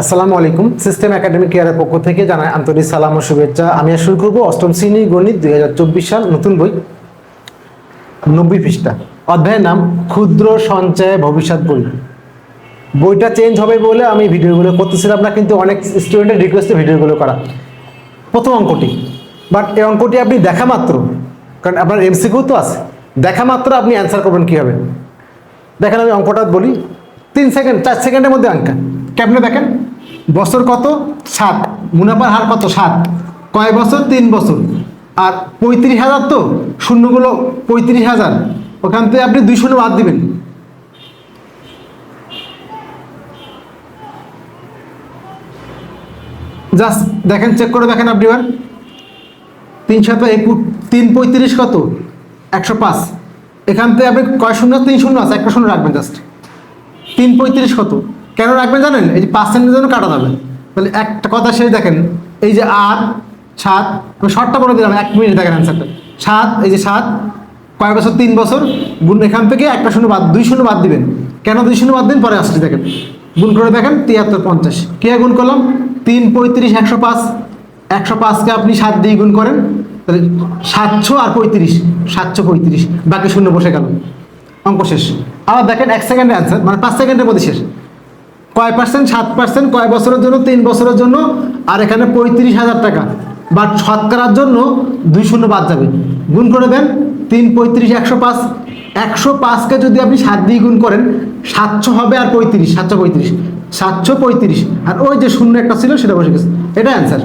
আসসালামু আলাইকুম। System academic কেয়ারের পক্ষ থেকে জানাই আন্তরিক সালাম ও শুভেচ্ছা। আমি শুরু করব অষ্টম শ্রেণি গণিত দুই হাজার চব্বিশ সাল নতুন বই নব্বই পৃষ্ঠা। অধ্যায়ের নাম, ক্ষুদ্র সঞ্চয় ভবিষ্যৎ বই। বইটা চেঞ্জ হবে বলে আমি ভিডিওগুলো করতেছিলাম না, কিন্তু অনেক স্টুডেন্টের রিকোয়েস্টে ভিডিওগুলো করা। প্রথম অঙ্কটি। বাট এই অঙ্কটি আপনি দেখা মাত্র, কারণ আপনার এমসিকিউ তো আছে। দেখা মাত্র আপনি অ্যান্সার করবেন কীভাবে? দেখেন আমি অঙ্কটা বলি। তিন সেকেন্ড, চার সেকেন্ডের মধ্যে অঙ্কা কেমনে দেখেন? বছর কত? সাত। মুনাফার হার কত? সাত। কয় বছর? তিন বছর। আর পঁয়ত্রিশ হাজার তো? শূন্যগুলো পঁয়ত্রিশ হাজার। ওখান থেকে আপনি দুই শূন্য বাদ দিবেন। জাস্ট দেখেন চেক করে দেখেন আপনি এবার। তিন শত তিন পঁয়ত্রিশ কত? একশো পাঁচ। এখান থেকে আপনি কয় শূন্য? তিন শূন্য আছে, একটা শূন্য রাখবেন জাস্ট। তিন পঁয়ত্রিশ কত? কেন রাখবেন জানেন? এই যে পার্সেন্টের জন্য কাটা যাবে। তাহলে একটা কথা সেই দেখেন, এই যে আট, সাত, আমি শর্টটা বলে দিলাম, এক মিনিট দেখেন অ্যান্সারটা সাত, এই যে সাত, কয় বছর? তিন বছর। গুণ এখান থেকে একটা শূন্য বাদ, দুই শূন্য বাদ দিবেন। কেন দুই শূন্য বাদ দিন? পরে আসছি, দেখেন। গুণ করে দেখেন, তিয়াত্তর পঞ্চাশ। কে গুণ করলাম? তিন পঁয়ত্রিশ, একশো পাঁচ। একশো পাঁচকে আপনি সাত দিয়ে গুণ করেন, তাহলে সাতশো আর পঁয়ত্রিশ, সাতশো পঁয়ত্রিশ। বাকি শূন্য বসে গেল। অঙ্ক শেষ। আবার দেখেন এক সেকেন্ডে অ্যান্সার মানে পাঁচ সেকেন্ডের মধ্যে শেষ। কয় পার্সেন্ট সাত পার্সেন্ট কয় বছরের জন্য, তিন বছরের জন্য, আর এখানে পঁয়ত্রিশ হাজার টাকা। বা শতকরার জন্য দুই শূন্য বাদ যাবে। গুণ করে দেন, তিন পঁয়ত্রিশ, একশো পাঁচ। একশো পাঁচকে যদি আপনি সাত দিয়ে গুণ করেন, সাতশো হবে আর পঁয়ত্রিশ, সাতশো পঁয়ত্রিশ। সাতশো পঁয়ত্রিশ। আর ওই যে শূন্য একটা ছিল, সেটা বসে গেছে। এটা অ্যান্সার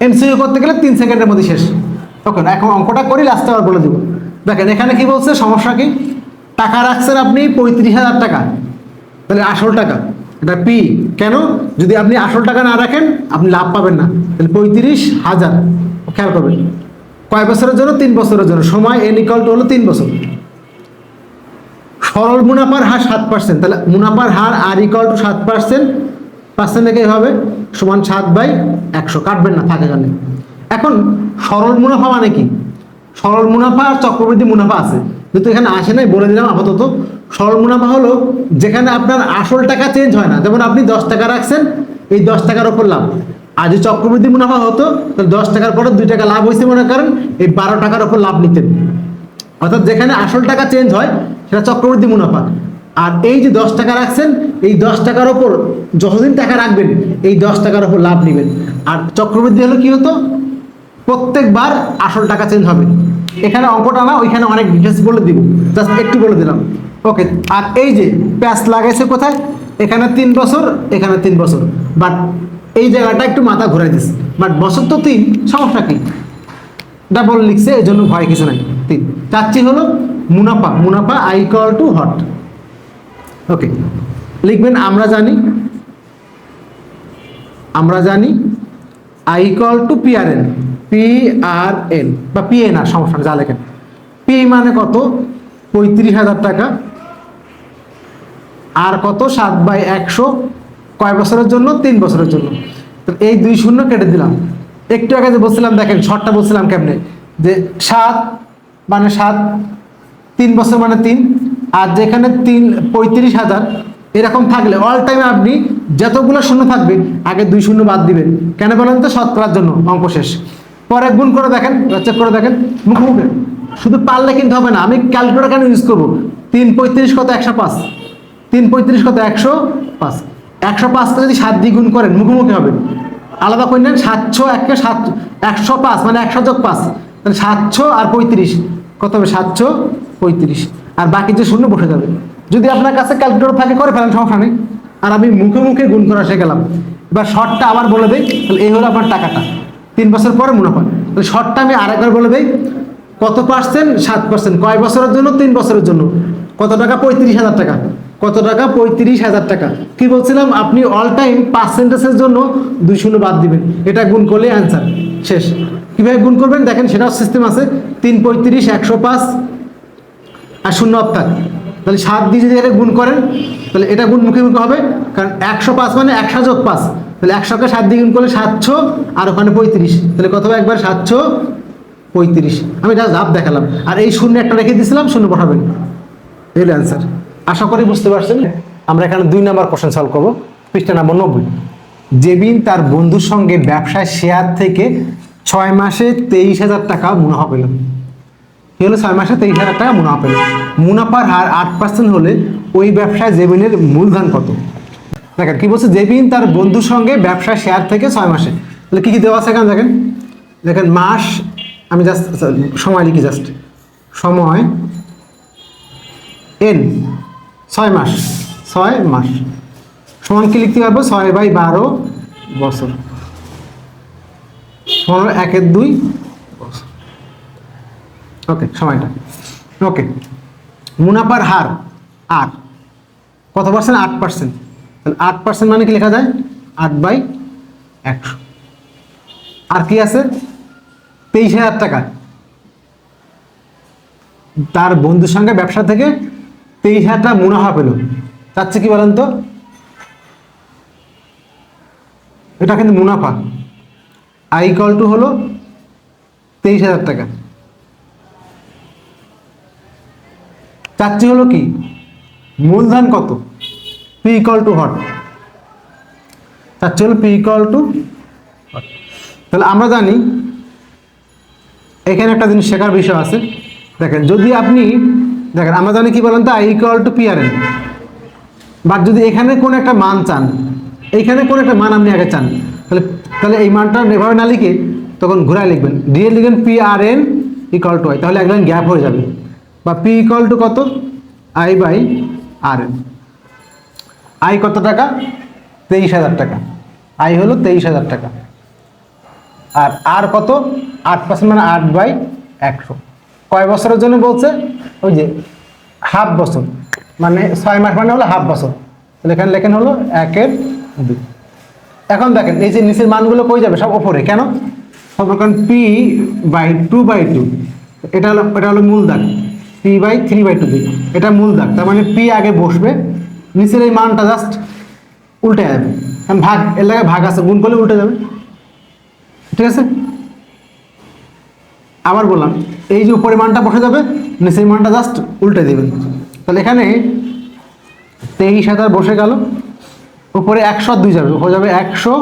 এমসিইউ করতে গেলে তিন সেকেন্ডের মধ্যে শেষ। ওকে, এখন অঙ্কটা করি লাস্টে আবার বলে দেবো। দেখেন, এখানে কি বলছে? সমস্যা কি? টাকা রাখছেন আপনি পঁয়ত্রিশ হাজার টাকা। তাহলে আসল টাকা। এটা পি কেন? যদি আপনি আসল টাকা না রাখেন, আপনি লাভ পাবেন না। তাহলে পঁয়ত্রিশ হাজার। খেয়াল করবেন। কয় বছরের জন্য? তিন বছরের জন্য। সময় এন টু হলো তিন বছর। সরল মুনাফার হার সাত পার্সেন্ট তাহলে মুনাফার হার আর ইকাল টু সাত পার্সেন্ট পার্সেন্ট থেকে হবে সমান সাত বাই একশো। কাটবেন না থাকে জানে এখন সরল মুনাফা মানে কি? সরল মুনাফা আর চক্রবৃদ্ধি মুনাফা আছে। যেহেতু এখানে আসে নাই, বলে দিলাম আপাতত। সরল মুনাফা হলো যেখানে আপনার আসল টাকা চেঞ্জ হয় না। যেমন আপনি দশ টাকা রাখছেন, এই দশ টাকার ওপর লাভ। আর যদি চক্রবৃদ্ধি মুনাফা হতো, তাহলে দশ টাকার পরে দুই টাকা লাভ হয়েছে মনে করেন, এই বারো টাকার ওপর লাভ নিতেন। অর্থাৎ যেখানে আসল টাকা চেঞ্জ হয়, সেটা চক্রবৃদ্ধি মুনাফা। আর এই যে দশ টাকা রাখছেন, এই দশ টাকার ওপর যতদিন টাকা রাখবেন, এই দশ টাকার ওপর লাভ নেবেন। আর চক্রবৃদ্ধি হলো কি হতো? প্রত্যেকবার আসল টাকা চেঞ্জ হবে। এখানে অঙ্কটা না, ওইখানে অনেক ডিটেলস বলে দিব। জাস্ট একটু বলে দিলাম। ওকে আর এই যে প্যাচ লাগাইছে কোথায়? এখানে তিন বছর, এখানে তিন বছর। বাট এই জায়গাটা একটু মাথা ঘুরাই দিস। বাট বছর তো তিন, সমস্যা কি? ডাবল লিখছে এই জন্য ভয় কিছু নাই। তিন। চারটি হলো মুনাফা। মুনাফা I equal to hot okay লিখবেন, আমরা জানি। আমরা জানি I equal to P R N P R N বা পি এন আর সমস্যা যা লেখেন। পি মানে কত? পঁয়ত্রিশ হাজার টাকা। আর কত? সাত বাই একশো। কয় বছরের জন্য? তিন বছরের জন্য। এই দুই শূন্য কেটে দিলাম। একটু আগে যে বলছিলাম, দেখেন, শর্টটা বলছিলাম কেমনে? যে সাত মানে সাত, তিন বছর মানে তিন, আর যেখানে তিন, পঁয়ত্রিশ হাজার, এরকম থাকলে অল টাইম আপনি যতগুলো শূন্য থাকবে, আগে দুই শূন্য বাদ দিবেন। কেন বলেন তো? শতকরার জন্য, অঙ্ক শেষ। পরে গুণ করে দেখেন চেক করে দেখেন, মুখোমুখি। শুধু পারলে কিন্তু হবে না, আমি ক্যালকুলেটার কেন ইউজ করব? তিন পঁয়ত্রিশ কত একশো পাঁচ? তিন পঁয়ত্রিশ কত একশো পাঁচ? একশো পাঁচকে যদি সাত দিয়ে গুণ করেন, মুখোমুখি হবে। আলাদা করে নেন, সাতশো একটা সাত, একশো পাঁচ মানে একশো যোগ পাঁচ, তাহলে সাতশো আর পঁয়ত্রিশ, কত হবে সাতশো পঁয়ত্রিশ? আর বাকি যে শূন্য বসে যাবে। যদি আপনার কাছে ক্যালকুলেটর থাকে, করে ফেলেন, সমস্যা নেই। আর আমি মুখে মুখে গুণ করা শিখে গেলাম। এবার শর্টটা আবার বলে দিই, তাহলে এই হলো আপনার টাকাটা। তিন বছর পরে মুনাফা। তাহলে শর্টটা আমি আরেকবার বলে কত পার্সেন্ট সাত পার্সেন্ট কয় বছরের জন্য? তিন বছরের জন্য। কত টাকা? পঁয়ত্রিশ হাজার টাকা। কত টাকা? পঁয়ত্রিশ হাজার টাকা। কি বলছিলাম? আপনি অল টাইম পার্সেন্টেজের জন্য দুই শূন্য বাদ দিবেন। এটা গুণ করলে অ্যান্সার শেষ। কীভাবে গুণ করবেন? দেখেন, সেটাও সিস্টেম আছে। তিন পঁয়ত্রিশ, একশো পাঁচ আর শূন্য অর্থাৎ। তাহলে সাত দিয়ে যদি এটা গুণ করেন, তাহলে এটা গুণ মুখে মুখে হবে, কারণ একশো পাঁচ মানে একশো যোগ পাঁচ। তাহলে একশোকে সাত দিয়ে গুণ করলে সাতশো, আর ওখানে পঁয়ত্রিশ। তাহলে কত একবার? সাতশো পঁয়ত্রিশ। আমি জাস্ট ধাপ দেখালাম। আর এই শূন্য একটা রেখে দিয়েছিলাম, শূন্য পাঠাবেন এই অ্যান্সার আশা করি বুঝতে পারছেন। আমরা এখানে দুই নাম্বার কোশ্চেন সলভ করব। পৃষ্ঠা নম্বর নব্বই। জেবিন তার বন্ধুর সঙ্গে ব্যবসায় শেয়ার থেকে ছয় মাসে তেইশ হাজার টাকা মুনাফা পেল। কি হলো ছয় মাসে তেইশ হাজার টাকা মুনাফা। পেল মুনাফার হার আট পার্সেন্ট হলে ওই ব্যবসায় জেবিনের মূলধন কত? দেখেন, কি বলছে? জেবিন তার বন্ধুর সঙ্গে ব্যবসা শেয়ার থেকে ছয় মাসে। তাহলে কী কী দেওয়া আছে এখানে দেখেন? দেখেন, মাস, আমি জাস্ট সময় লিখি জাস্ট সময় এন ছয় মাস ছয় মাস। সমান কি লিখতে পারব? ছয় বাই বারো বছর। পনেরো একের দুই বছর। ওকে সময়টা। ওকে মুনাফার হার, আট। কত পার্সেন্ট আট পার্সেন্ট তাহলে আট পার্সেন্ট মানে কি লেখা যায়? আট বাই একশো। আর কি আছে? তেইশ হাজার টাকা। তার বন্ধুর সঙ্গে ব্যবসা থেকে তেইশ হাজার টাকা মুনাফা পেল। চাচ্ছে কি বলেন তো? এটা কিন্তু মুনাফা। আই কল টু হলো তেইশ হাজার টাকা। চাচ্ছি হলো কি? মূলধন কত? পি ইকল টু হট চাচ্ছি হলো পি ইকল টু তাহলে আমরা জানি, এখানে একটা জিনিস শেখার বিষয় আছে। দেখেন, যদি আপনি, দেখেন, আমরা জানি কি বলেন তো? I equal to P R N but যদি এখানে কোন একটা মান চান এইখানে কোন একটা মান আপনি আগে চান, তাহলে তাহলে এই মানটা এভাবে না লিখে তখন ঘুরায় লিখবেন। দিয়ে লিখবেন P R N equal to I তাহলে এক গ্যাপ হয়ে যাবে। বা পি ইকুয়াল টু কত? I by R N I কত টাকা? তেইশ হাজার টাকা। আই হলো তেইশ হাজার টাকা। আর আর কত? আট পার্সেন্ট মানে আট বাই একশো। কয় বছরের জন্য বলছে? ওই যে হাফ বছর। মানে ছয় মাস মানে হলো হাফ বছর। তাহলে এখানে লেখেন হলো একের দুই। এখন দেখেন, এই যে নিচের মানগুলো কই যাবে? সব ওপরে। কেন? সব কারণ P by two by two এটা হলো এটা হলো মূল দাগ P by three by two এটা মূল দাগ, তার মানে পি আগে বসবে, নিচের এই মানটা জাস্ট উল্টে যাবে। কারণ ভাগ, এর লাগে ভাগ আছে, গুণ করলে উল্টে যাবে। ঠিক আছে? আবার বললাম, এই যে উপরে মানটা বসে যাবে, নিচের মানটা জাস্ট উল্টে দেবেন তাহলে এখানে তেইশ হাজার বসে গেল, উপরে একশো দুই যাবে উপরে যাবে একশো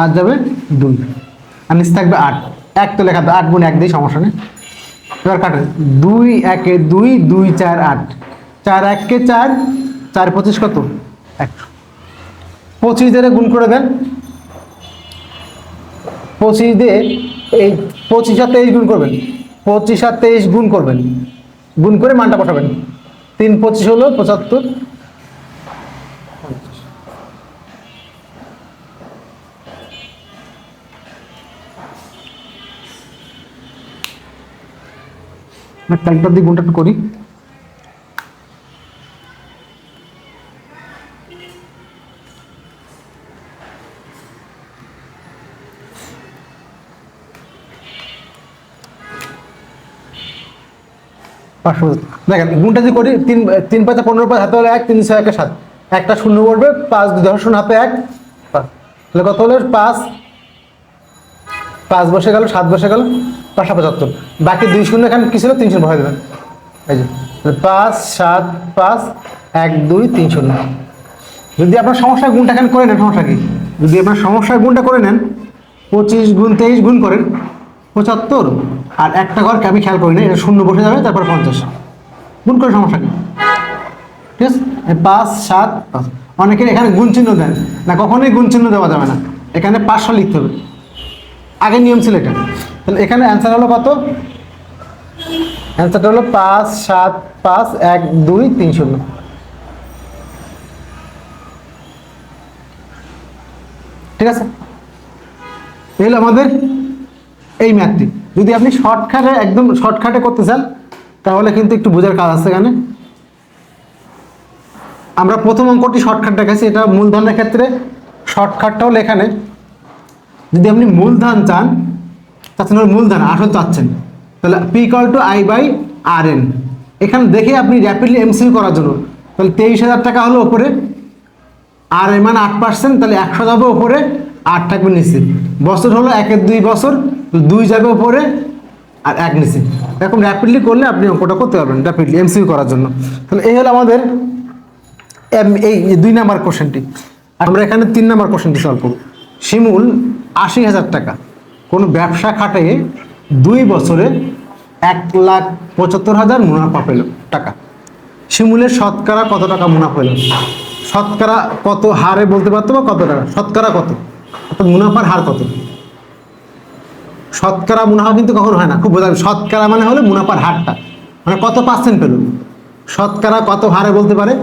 আর যাবে দুই। আর নিচে থাকবে আট। এক তো লেখা, আট গুণ এক দিয়ে সমস্যা নেই। এবার কাটেন দুই একে দুই দুই চার আট। চার এককে চার চার পঁচিশ কত? একশো পঁচিশ দিয়ে গুণ করে দেন। পঁচিশ দিয়ে এই পঁচিশ আর তেইশ গুণ করবেন। পঁচিশ আর তেইশ গুণ করবেন। গুণ করে মানটা পাঠাবেন। তিন পঁচিশ হলো পঁচাত্তর। ক্যালকুলেটর দিয়ে গুণটা করি। পাঁচশো দেখেন গুণটা যদি করি, তিন তিন পাঁচা পনেরো পাঁচ, হাতে হলে এক, তিন ছয়, একে সাত। একটা শূন্য পড়বে, পাঁচ দশ, শূন্য, হাতে এক তাহলে কত হলে? পাঁচ পাঁচ বসে গেল, সাত বসে গেল পাঁচশো পঁচাত্তর। বাকি দুই শূন্য এখানে কি ছিল? তিন শূন্য ভরে দেবেন। এই যে পাঁচ, সাত, পাঁচ, এক, দুই, তিন শূন্য। যদি আপনার সমস্যার গুণটা এখানে করে নেন, সমস্যা কি? যদি আপনার সমস্যার গুণটা করে নেন, পঁচিশ গুণ তেইশ গুণ করেন, পঁচাত্তর, আর একটা ঘরকে আমি খেয়াল করি না, এটা শূন্য বসে যাবে, তারপর পঞ্চাশ। গুণ করে সমস্যা কি? ঠিক আছে? পাঁচ, সাত, পাঁচ। অনেকের এখানে গুণ চিহ্ন দেন না, কখনোই গুণ চিহ্ন দেওয়া যাবে না। এখানে পাঁচশো লিখতে হবে। আগে নিয়ম ছিল এটা। তাহলে এখানে অ্যান্সার হলো কত? অ্যান্সারটা হলো পাঁচ, সাত, পাঁচ, এক, দুই, তিন, শূন্য। ঠিক আছে? এই হলো আমাদের এই ম্যাথটি যদি আপনি শর্টকাটে একদম শর্টকাটে করতে চান, তাহলে কিন্তু একটু বোঝার কাজ আছে এখানে। আমরা প্রথম অঙ্কটি শর্টকাট দেখাচ্ছি, এটা মূলধনের ক্ষেত্রে শর্টকাটটা হলো এখানে যদি আপনি মূলধন চান চাচ্ছেন মূলধন আসল চাচ্ছেন, তাহলে P call to I by R N এখানে দেখে আপনি র্যাপিডলি এমসিউ করার জন্য, তাহলে তেইশ হাজার টাকা হলো ওপরে আর এর মানে আট পার্সেন্ট তাহলে একশো যাবে ওপরে, আট থাকবে নিচে। বছর হলো একের দুই বছর দুই যাবে ওপরে, আর এক নিচে। এরকম র্যাপিডলি করলে আপনি অঙ্কটা করতে পারবেন র্যাপিডলি এমসিউ করার জন্য। তাহলে এই হলো আমাদের এম- এই দুই নাম্বার কোশ্চেনটি আমরা এখানে তিন নাম্বার কোশ্চেনটি সলভ করব। শিমুল আশি হাজার টাকা। কোনো ব্যবসা খাটিয়ে দুই বছরে এক লাখ পঁচাত্তর হাজার মুনাফা পেল টাকা। শিমুলের শতকরা কত টাকা মুনাফা পেল শতকরা কত হারে বলতে পারতো বা কত টাকা? শতকরা কত? অর্থাৎ মুনাফার হার কত? শতকরা মুনাফা কিন্তু কখনো হয় না, খুব বোঝা। শতকরা মানে হলো মুনাফার হারটা। মানে কত পার্সেন্ট পেল? শতকরা কত হারে বলতে পারে?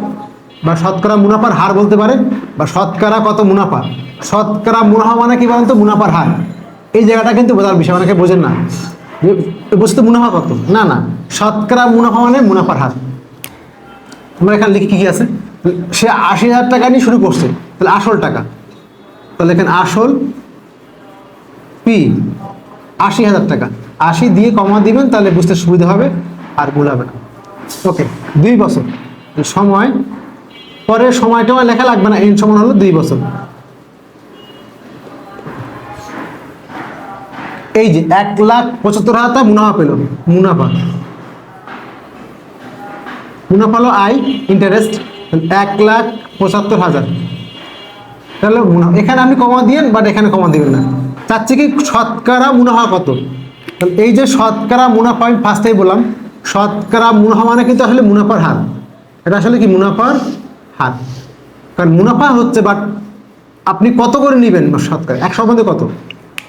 বা শতকরা মুনাফার হার বলতে পারে, বা শতকরা কত মুনাফা? শতকরা মুনাফা মানে কি বলতো? মুনাফার হার। এই জায়গাটা কিন্তু বোঝার বিষয়, অনেকে বোঝেন না। বস্তু মুনাফা কত? না না। শতকরা মুনাফা মানে মুনাফার হার। আমরা এখানে লিখি কি কি আছে? সে আশি হাজার টাকা নিয়ে শুরু করছে। তাহলে আসল টাকা। তাহলে এখানে আসল পি, আশি হাজার টাকা। আশি দিয়ে কমা দিবেন, তাহলে বুঝতে সুবিধা হবে আর ভুল হবে না। ওকে, দুই বছর। সময় পরে সময়টাও লেখা লাগবে না এন সমান হলো দুই বছর। এই যে এক লাখ পঁচাত্তর হাজার মুনাফা পেল, মুনাফা। মুনাফা হলো আই ইন্টারেস্ট এক লাখ পঁচাত্তর হাজার। তাহলে মুনাফা এখানে আপনি কমা দিয়েন বাট এখানে কমা দিবেন না। চাচ্ছি কি শতকরা মুনাফা কত? তাহলে এই যে শতকরা মুনাফা আমি ফার্স্টেই বললাম, শতকরা মুনাফা মানে কিন্তু আসলে মুনাফার হার। এটা আসলে কি মুনাফার হার কারণ মুনাফা হচ্ছে বাট আপনি কত করে নেবেন শতকরা? একশোর মধ্যে কত?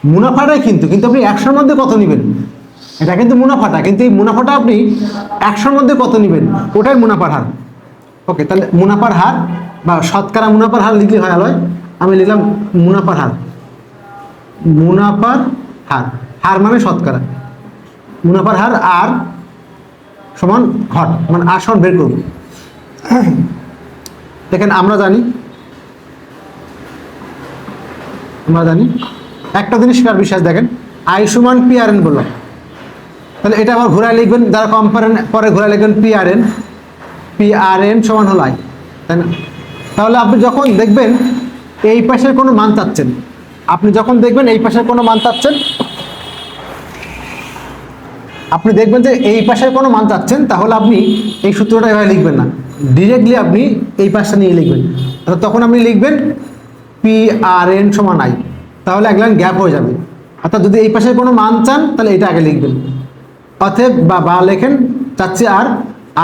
মুনাফাটাই কিন্তু কিন্তু আপনি একশোর মধ্যে কত নেবেন? এটা কিন্তু মুনাফাটা, কিন্তু এই মুনাফাটা আপনি একশোর মধ্যে কত নেবেন? ওটাই মুনাফার হার। ওকে তাহলে মুনাফার হার বা শতকরা মুনাফার হার লিখলে হয় আলোয়? আমি লিখলাম মুনাফার হার। মুনাফার হার। হার মানে শতকরা। মুনাফার হার আর সমান ঘট মানে আসন বের করব। দেখেন, আমরা জানি। আমরা জানি। একটা জিনিস কার বিশ্বাস দেখেন আই সমান পি আর এন বললাম। তাহলে এটা আবার ঘোরায় লিখবেন, যারা কম্পারেন পরে ঘোরায় লিখবেন P R N P R N সমান হল আই তাই না তাহলে আপনি যখন দেখবেন, এই পাশের কোনো মান চাচ্ছেন, আপনি যখন দেখবেন এই পাশের কোনো মান চাচ্ছেন, আপনি দেখবেন যে এই পাশের কোনো মান চাচ্ছেন, তাহলে আপনি এই সূত্রটা এভাবে লিখবেন না। ডিরেক্টলি আপনি এই পাশটা নিয়ে লিখবেন। তখন আপনি লিখবেন পি আর এন সমান আই তাহলে এক লাইন গ্যাপ হয়ে যাবে। অর্থাৎ যদি এই পাশের কোনো মান চান, তাহলে এটা আগে লিখবেন। অতএব বা বা লেখেন, চাচ্ছি আর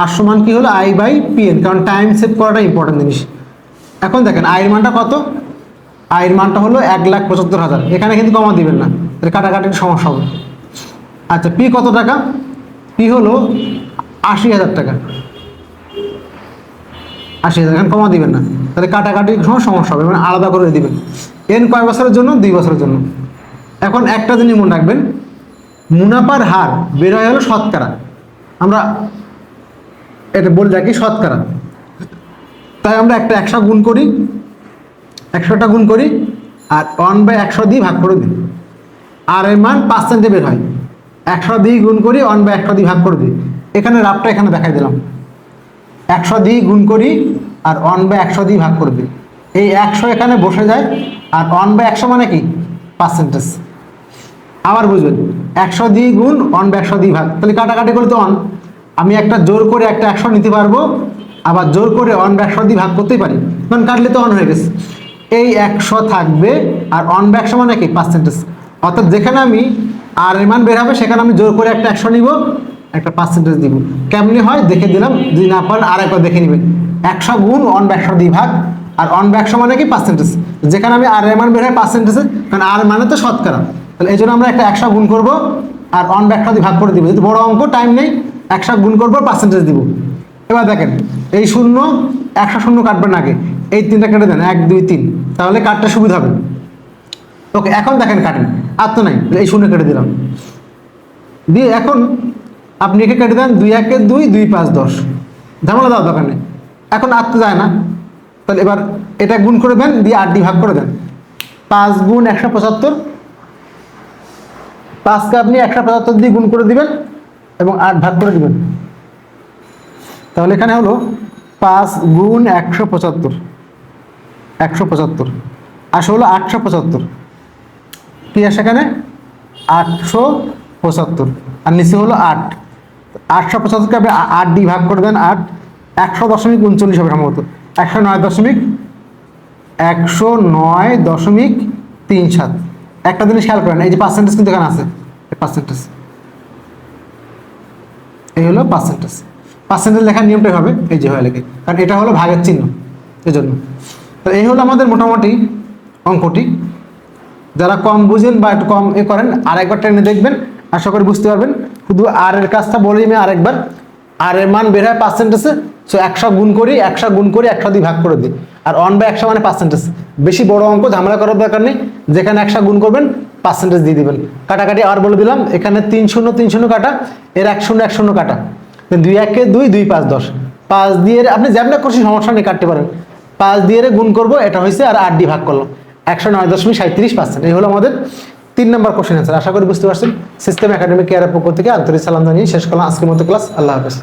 আর সমান কি হলো? আই বাই পি এন কারণ টাইম সেভ করাটা ইম্পর্টেন্ট জিনিস। এখন দেখেন আয়ের মানটা কত? আয়ের মানটা হলো এক লাখ পঁচাত্তর হাজার। এখানে কিন্তু কমা দিবেন না, তাহলে কাটাকাটির সমস্যা হবে। আচ্ছা পি কত টাকা? পি হলো আশি হাজার টাকা। আশি হাজার কমা দিবেন না। তাহলে কাটাকাটির সময় সমস্যা হবে মানে আলাদা করে দিবেন। এন কয় বছরের জন্য? দুই বছরের জন্য। এখন একটা জিনিস মনে রাখবেন, মুনাফার হার বের হয় হলো শতকরা। আমরা এটা বলে রাখি শতকরা। তাই আমরা একটা একশো গুণ করি, একশোটা গুণ করি, আর ওয়ান বাই একশো দিয়ে ভাগ করে দিই। আর এর মান পার্সেন্টে বের হয়। একশো দিয়ে গুণ করি ওয়ান বাই একশো দিয়ে ভাগ করে দিই। এখানে রাফটা এখানে দেখাই দিলাম। একশো দিয়ে গুণ করি আর ওয়ান বাই একশো দিয়ে ভাগ করে দিই। এই একশো এখানে বসে যায় আর ওয়ান বাই একশো মানে কি? পার্সেন্টেজ আবার বুঝবেন, একশো দিয়ে গুণ অন বা একশো দিয়ে ভাগ। তাহলে কাটাকাটি করলে তো অন আমি একটা জোর করে একটা একশো নিতে পারব, আবার জোর করে অন বাই একশো দিয়ে ভাগ করতেই পারি। কারণ কাটলে তো অন হয়ে গেছে। এই একশো থাকবে আর অন বাই একশো মানে কি? পার্সেন্টেজ অর্থাৎ যেখানে আমি আর এর মান বের হবে, সেখানে আমি জোর করে একটা একশো নিব একটা পার্সেন্টেজ দিব। কেমনি হয়? দেখে দিলাম। যদি না পারেন আর একবার দেখে নেবেন। একশো গুণ ওয়ান বাই একশো দিয়ে ভাগ। আর অন বাই একশো মানে কি? পার্সেন্টেজ যেখানে আমি আর এর মান বের হয় পার্সেন্টেজে কারণ আর মানে তো শতকরা। তাহলে এই জন্য আমরা একটা একশো গুণ করব আর অন বাই একশো দিয়ে ভাগ করে দিব। যদি বড় অঙ্ক টাইম নেই। একশো গুণ করব পার্সেন্টেজ দিব। এবার দেখেন, এই শূন্য, একশো শূন্য কাটবেন আগে। এই তিনটা কেটে দেন। এক, দুই, তিন। তাহলে কাটতে সুবিধা হবে। ওকে, এখন দেখেন কাটেন। আর তো নাই। এই শূন্য কেটে দিলাম। দিয়ে এখন আপনি একে কেটে দেন দুই একে দুই দুই পাঁচ দশ। ঝামেলা দাও দোকানে এখন আর তো যায় না। তাহলে এবার এটা গুণ করে দেন, দিয়ে আট দিয়ে ভাগ করে দেন। পাঁচ গুণ একশো পঁচাত্তর। পাঁচকে আপনি একশো পঁচাত্তর দিয়ে গুণ করে দিবেন এবং আট ভাগ করে দিবেন। তাহলে এখানে হলো পাঁচ গুণ একশো পঁচাত্তর। একশো পঁচাত্তর। আসে হলো আটশো পঁচাত্তর। কি আসে এখানে? আটশো পঁচাত্তর। আর নিচে হলো আট। আটশো পঁচাত্তরকে আপনি আট দিয়ে ভাগ করে দেন আট, একশো দশমিক উনচল্লিশ হবে সম্ভবত। একশো নয় দশমিক, একশো নয় দশমিক তিন সাত। একটা জিনিস খেয়াল করেন, এই যে পার্সেন্টেজ কিন্তু এখানে আছে পার্সেন্টেজ এই হলো পার্সেন্টেজ পার্সেন্টেজ লেখার নিয়মটাই হবে, এই যে হয়ে লেখে। কারণ এটা হলো ভাগের চিহ্ন এই জন্য তো এই হলো আমাদের মোটামুটি অঙ্কটি। যারা কম বুঝেন বা একটু কম এ করেন, আরেকবার ট্রেনে দেখবেন, আশা করি বুঝতে পারবেন। শুধু আর এর কাজটা বলে আমি আরেকবার আর এর মান বের হয় পার্সেন্টেজে সো একশো গুণ করি, একশো গুণ করি, একশো দিয়ে ভাগ করে দিই। আর অন বাই একশো মানে পার্সেন্টেজ বেশি বড় অঙ্ক, ঝামেলা করার দরকার নেই, যেখানে একশো গুণ করবেন পার্সেন্টেজ দিয়ে দিবেন। কাটাকাটি আর বলে দিলাম, এখানে তিন শূন্য তিন শূন্য কাটা, এর এক শূন্য এক শূন্য কাটা। দুই একে দুই দুই পাঁচ দশ। পাঁচ দিয়ে আপনি যেমন করছি সমস্যা নেই, কাটতে পারেন। পাঁচ দিয়ে গুণ করব, এটা হয়েছে আর আট দিয়ে ভাগ করলাম। একশো নয় দশমিক সাঁত্রিশ পার্সেন্ট এই হলো আমাদের তিন নম্বর কোশ্চেন অ্যান্সার আশা করি বুঝতে পারছেন। সিস্টেম একাডেমিক কেয়ারের পক্ষ থেকে আন্তরিক সালাম জানিয়ে শেষ করলাম। আজকের মতো ক্লাস আল্লাহ হাফেজ।